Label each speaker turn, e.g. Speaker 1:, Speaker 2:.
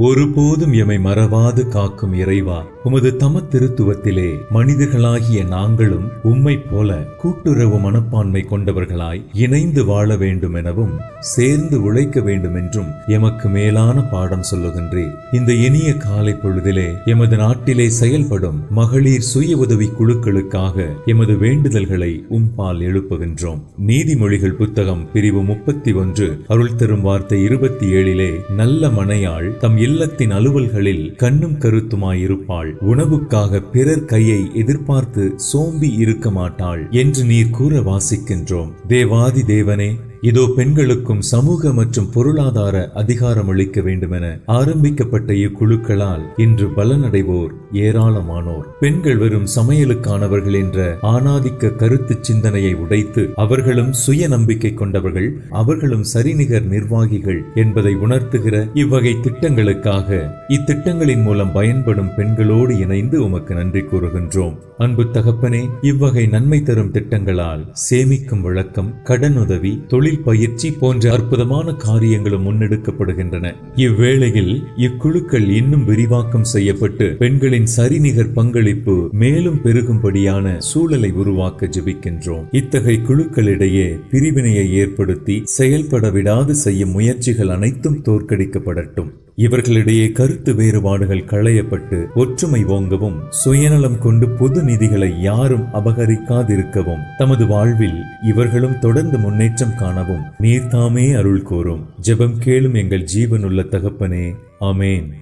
Speaker 1: ஒருபோதும் எமை மறவாது காக்கும் இறைவா. உமது தம திருத்துவத்திலே மனிதர்களாகிய நாங்களும் உம்மை போல கூட்டுறவு மனப்பான்மை கொண்டவர்களாய் இணைந்து வாழ வேண்டும் எனவும் சேர்ந்து உழைக்க வேண்டும் என்றும் எமக்கு மேலான பாடம் சொல்லுகின்றீர். இந்த இனிய காலை பொழுதிலே எமது நாட்டிலே செயல்படும் மகளிர் சுய உதவி குழுக்களுக்காக எமது வேண்டுதல்களை உம்பால் எழுப்புகின்றோம். நீதிமொழிகள் புத்தகம் பிரிவு முப்பத்தி ஒன்று அருள் தரும் வார்த்தை இருபத்தி ஏழிலே நல்ல மனையாள் தம் இல்லத்தின் அலுவல்களில் கண்ணும் கருத்துமாயிருப்பாள். உணவுக்காக பிறர் கையை எதிர்பார்த்து சோம்பி இருக்க மாட்டாள் என்று நீர் கூற வாசிக்கின்றோம். தேவாதி தேவனே இதோ பெண்களுக்கும் சமூக மற்றும் பொருளாதார அதிகாரம் அளிக்க வேண்டுமென ஆரம்பிக்கப்பட்ட இக்குழுக்களால் இன்று பலனடைவோர் ஏராளமானோர். பெண்கள் வெறும் சமையலுக்கானவர்கள் என்ற ஆணாதிக்க கருத்து சிந்தனையை உடைத்து அவர்களும் சுய நம்பிக்கை கொண்டவர்கள் அவர்களும் சரிநிகர் நிர்வாகிகள் என்பதை உணர்த்துகிற இவ்வகை திட்டங்களுக்காக இத்திட்டங்களின் மூலம் பயன்படும் பெண்களோடு இணைந்து உமக்கு நன்றி கூறுகின்றோம். அன்பு தகப்பனே இவ்வகை நன்மை தரும் திட்டங்களால் சேமிக்கும் வழக்கம் கடனுதவி தொழில் பயிற்சி போன்ற அற்புதமான காரியங்களும் முன்னெடுக்கப்படுகின்றன. இவ்வேளையில் இக்குழுக்கள் இன்னும் விரிவாக்கம் செய்யப்பட்டு பெண்களின் சரிநிகர் பங்களிப்பு மேலும் பெருகும்படியான சூழலை உருவாக்க ஜபிக்கின்றோம். இத்தகைய குழுக்களிடையே பிரிவினையை ஏற்படுத்தி செயல்பட விடாது செய்யும் முயற்சிகள் அனைத்தும் தோற்கடிக்கப்படட்டும். இவர்களிடையே கருத்து வேறுபாடுகள் களையப்பட்டு ஒற்றுமை ஓங்கவும் சுயநலம் கொண்டு பொது நிதிகளை யாரும் அபகரிக்காதிருக்கவும் தமது வாழ்வில் இவர்களும் தொடர்ந்து முன்னேற்றம் காணவும் நீர்தாமே அருள் கோரும். ஜெபம் கேளும் எங்கள் ஜீவனுள்ள தகப்பனே. ஆமேன்.